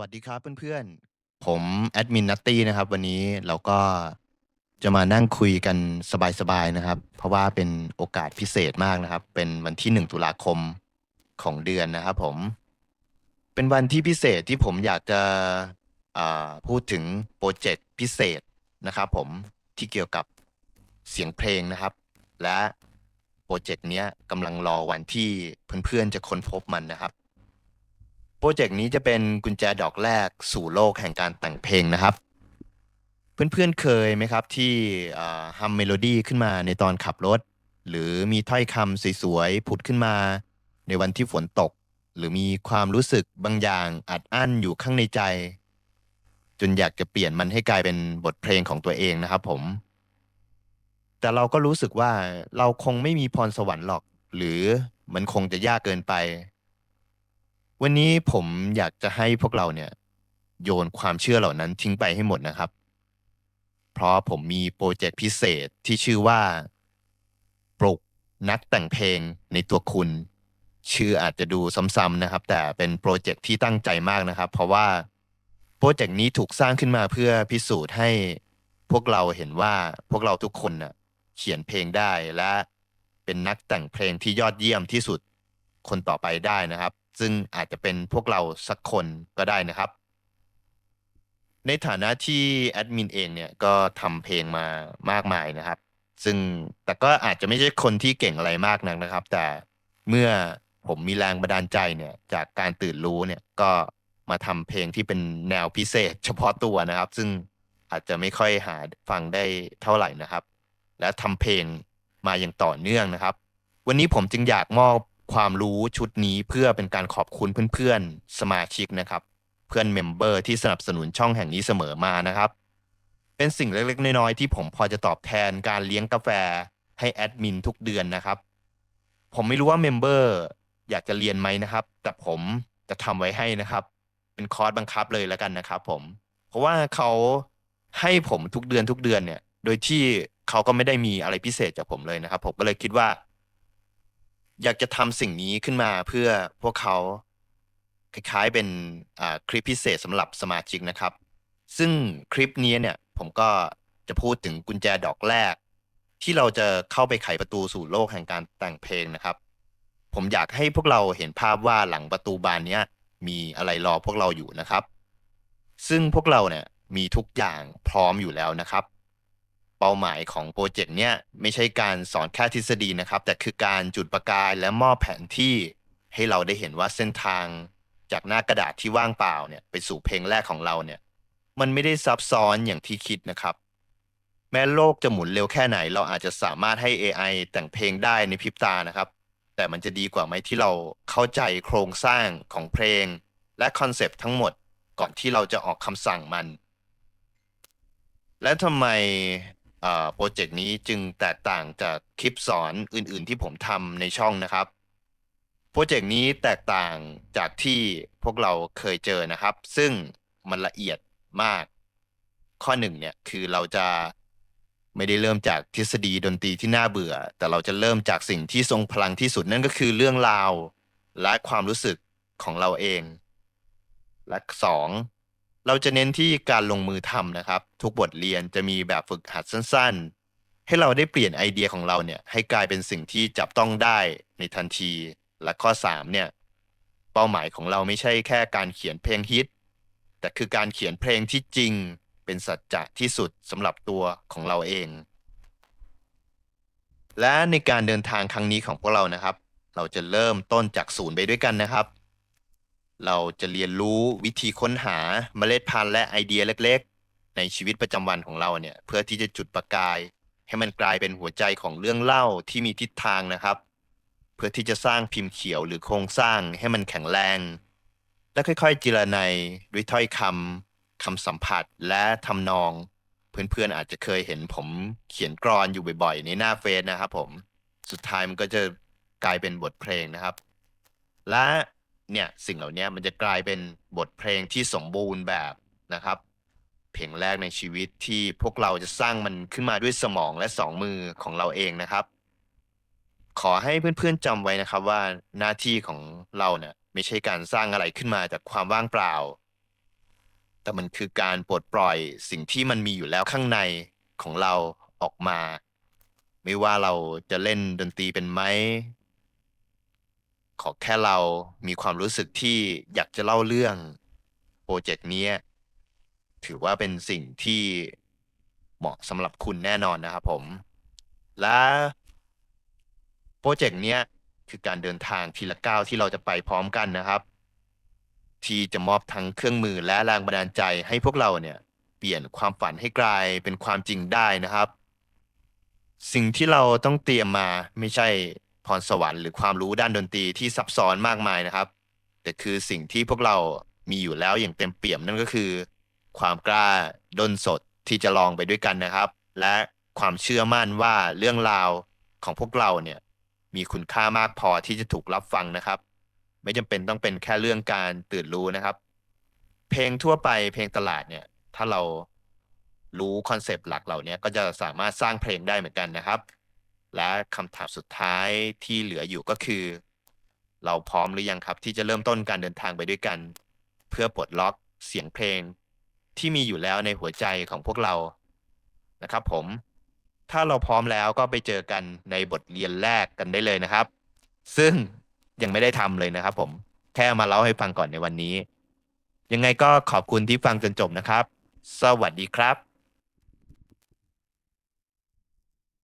วัสดีครับเพื่อนๆ ผมแอดมินนัตตี้นะครับ วันนี้เราก็จะมานั่งคุยกันสบายๆนะครับ เพราะว่าเป็นโอกาสพิเศษมากนะครับ เป็นวันที่หนึ่งตุลาคมของเดือนนะครับผม เป็นวันที่พิเศษที่ผมอยากจะอ่าพูดถึงโปรเจกต์พิเศษนะครับผมที่เกี่ยวกับเสียงเพลงนะครับ และโปรเจกต์เนี้ยกำลังรอวันที่เพื่อนๆจะค้นพบมันนะครับ รเจกต์นี้จะเป็นกุญแจดอกแรกสู่โลกแห่งการแต่งเพลงนะครับ เพื่อนๆเคยไหมครับที่ฮัมเมโลดี้ขึ้นมาในตอนขับรถ หรือมีถ้อยคำสวยๆผุดขึ้นมา ในวันที่ฝนตก หรือมีความรู้สึกบางอย่างอัดอั้นอยู่ข้างในใจ จนอยากจะเปลี่ยนมันให้กลายเป็นบทเพลงของตัวเองนะครับผม แต่เราก็รู้สึกว่าเราคงไม่มีพรสวรรค์หรอก หรือมันคงจะยากเกินไป วันนี้ผมอยากจะให้พวกเราเนี่ย โยนความเชื่อเหล่านั้นทิ้งไปให้หมดนะครับ เพราะผมมีโปรเจกต์พิเศษที่ชื่อว่า ปลุกนักแต่งเพลงในตัวคุณ ชื่ออาจจะดูซ้ำๆนะครับ แต่เป็นโปรเจกต์ที่ตั้งใจมากนะครับ เพราะว่าโปรเจกต์นี้ถูกสร้างขึ้นมาเพื่อพิสูจน์ให้พวกเราเห็นว่าพวกเราทุกคนน่ะเขียนเพลงได้และเป็นนักแต่งเพลงที่ยอดเยี่ยมที่สุดคนต่อไปได้นะครับ ซึ่งอาจจะเป็นพวกเราสักคนก็ได้นะครับ ในฐานะที่แอดมินเองเนี่ยก็ทำเพลงมามากมายนะครับ ซึ่งแต่ก็อาจจะไม่ใช่คนที่เก่งอะไรมากนักนะครับ แต่เมื่อผมมีแรงบันดาลใจเนี่ยจากการตื่นรู้เนี่ยก็มาทำเพลงที่เป็นแนวพิเศษ เฉพาะตัวนะครับ ซึ่งอาจจะไม่ค่อยหาฟังได้เท่าไหร่นะครับ และทำเพลงมาอย่างต่อเนื่องนะครับ วันนี้ผมจึงอยากมอบ ความรู้ชุดนี้เพื่อเป็นการขอบคุณเพื่อนๆ สมาชิกนะครับ เพื่อนเมมเบอร์ที่สนับสนุนช่องแห่งนี้เสมอมานะครับ เป็นสิ่งเล็กๆ น้อยๆ ที่ผมพอจะตอบแทนการเลี้ยงกาแฟให้แอดมินทุกเดือนนะครับ ผมไม่รู้ว่าเมมเบอร์อยากจะเรียนไหมนะครับ แต่ผมจะทำไว้ให้นะครับ เป็นคอร์สบังคับเลยแล้วกันนะครับ ผม เพราะว่าเขาให้ผมทุกเดือนทุกเดือนเนี่ย โดยที่เขาก็ไม่ได้มีอะไรพิเศษจากผมเลยนะครับ ผมก็เลยคิดว่า อยากจะทำสิ่งนี้ขึ้นมาเพื่อพวกเขาคล้ายๆเป็นคลิปพิเศษสำหรับสมาชิกนะครับ ซึ่งคลิปนี้เนี่ยผมก็จะพูดถึงกุญแจดอกแรก ที่เราจะเข้าไปไขประตูสู่โลกแห่งการแต่งเพลงนะครับ ผมอยากให้พวกเราเห็นภาพว่าหลังประตูบานนี้มีอะไรรอพวกเราอยู่นะครับ ซึ่งพวกเราเนี่ยมีทุกอย่างพร้อมอยู่แล้วนะครับ เป้าหมายของโปรเจกต์เนี่ยไม่ใช่การสอนแค่ทฤษฎีนะครับ แต่คือการจุดประกายและมอบแผนที่ให้เราได้เห็นว่าเส้นทางจากหน้ากระดาษที่ว่างเปล่าเนี่ยไปสู่เพลงแรกของเราเนี่ย มันไม่ได้ซับซ้อนอย่างที่คิดนะครับ แม้โลกจะหมุนเร็วแค่ไหน เราอาจจะสามารถให้ AI แต่งเพลงได้ในพริบตานะครับ แต่มันจะดีกว่าไหมที่เราเข้าใจโครงสร้างของเพลง และคอนเซปต์ทั้งหมดก่อนที่เราจะออกคำสั่งมัน และทำไม โปรเจกต์นี้จึงแตกต่างจากคลิปสอนอื่นๆ ที่ผมทำในช่องนะครับโปรเจกต์นี้แตกต่างจากที่พวกเราเคยเจอนะครับ ซึ่งมันละเอียดมาก ข้อหนึ่งเนี่ยคือเราจะไม่ได้เริ่มจากทฤษฎีดนตรีที่น่าเบื่อ แต่เราจะเริ่มจากสิ่งที่ทรงพลังที่สุดนั่นก็คือเรื่องราว และความรู้สึกของเราเอง และสอง เราจะเน้นที่การลงมือทำนะครับ ทุกบทเรียนจะมีแบบฝึกหัดสั้นๆ ให้เราได้เปลี่ยนไอเดียของเราเนี่ยให้กลายเป็นสิ่งที่จับต้องได้ในทันที และข้อสามเนี่ยเป้าหมายของเราไม่ใช่แค่การเขียนเพลงฮิต แต่คือการเขียนเพลงที่จริง เป็นสัจจะที่สุดสำหรับตัวของเราเอง และในการเดินทางครั้งนี้ของพวกเรานะครับ เราจะเริ่มต้นจากศูนย์ไปด้วยกันนะครับ เราจะเรียนรู้วิธีค้นหาเมล็ดพันธุ์และไอเดียเล็กๆ ในชีวิตประจำวันของเราเนี่ยเพื่อที่จะจุดประกาย ให้มันกลายเป็นหัวใจของเรื่องเล่าที่มีทิศทางนะครับ เพื่อที่จะสร้างพิมพ์เขียวหรือโครงสร้างให้มันแข็งแรง และค่อยๆจิรนัยด้วยถ้อยคำคำสัมผัสและทำนอง เพื่อนๆอาจจะเคยเห็นผมเขียนกรอนอยู่บ่อยๆ ในหน้าเฟซนะครับผมสุดท้ายมันก็จะกลายเป็นบทเพลงนะครับ และ เนี่ยสิ่งเหล่านี้มันจะกลายเป็นบทเพลงที่สมบูรณ์แบบนะครับ เพลงแรกในชีวิตที่พวกเราจะสร้างมันขึ้นมาด้วยสมองและสองมือของเราเองนะครับ ขอให้เพื่อนๆจำไว้นะครับว่าหน้าที่ของเราเนี่ยไม่ใช่การสร้างอะไรขึ้นมาจากความว่างเปล่า แต่มันคือการปลดปล่อยสิ่งที่มันมีอยู่แล้วข้างในของเราออกมา ไม่ว่าเราจะเล่นดนตรีเป็นไหม ขอแค่เรามีความรู้สึกที่อยากจะเล่าเรื่องโปรเจกต์นี้ถือว่าเป็นสิ่งที่เหมาะสำหรับคุณแน่นอนนะครับผม และโปรเจกต์นี้คือการเดินทางทีละก้าวที่เราจะไปพร้อมกันนะครับ ที่จะมอบทั้งเครื่องมือและแรงบันดาลใจให้พวกเราเนี่ยเปลี่ยนความฝันให้กลายเป็นความจริงได้นะครับ สิ่งที่เราต้องเตรียมมาไม่ใช่ พรสวรรค์หรือความรู้ด้านดนตรีที่ซับซ้อนมากมายนะครับ แต่คือสิ่งที่พวกเรามีอยู่แล้วอย่างเต็มเปี่ยมนั่นก็คือ ความกล้าด้นสดที่จะลองไปด้วยกันนะครับ และความเชื่อมั่นว่าเรื่องราวของพวกเราเนี่ยมีคุณค่ามากพอที่จะถูกรับฟังนะครับ ไม่จำเป็นต้องเป็นแค่เรื่องการตื่นรู้นะครับ เพลงทั่วไปเพลงตลาดเนี่ยถ้าเรารู้คอนเซปต์หลักเหล่านี้ก็จะสามารถสร้างเพลงได้เหมือนกันนะครับ และคำถามสุดท้ายที่เหลืออยู่ก็คือ เราพร้อมหรือยังครับ ที่จะเริ่มต้นการเดินทางไปด้วยกัน เพื่อปลดล็อกเสียงเพลง ที่มีอยู่แล้วในหัวใจของพวกเรานะครับ ผม ถ้าเราพร้อมแล้วก็ไปเจอกันในบทเรียนแรกกันได้เลยนะครับ ซึ่งยังไม่ได้ทำเลยนะครับ ผมแค่มาเล่าให้ฟังก่อนในวันนี้ ยังไงก็ขอบคุณที่ฟังจนจบนะครับ สวัสดีครับ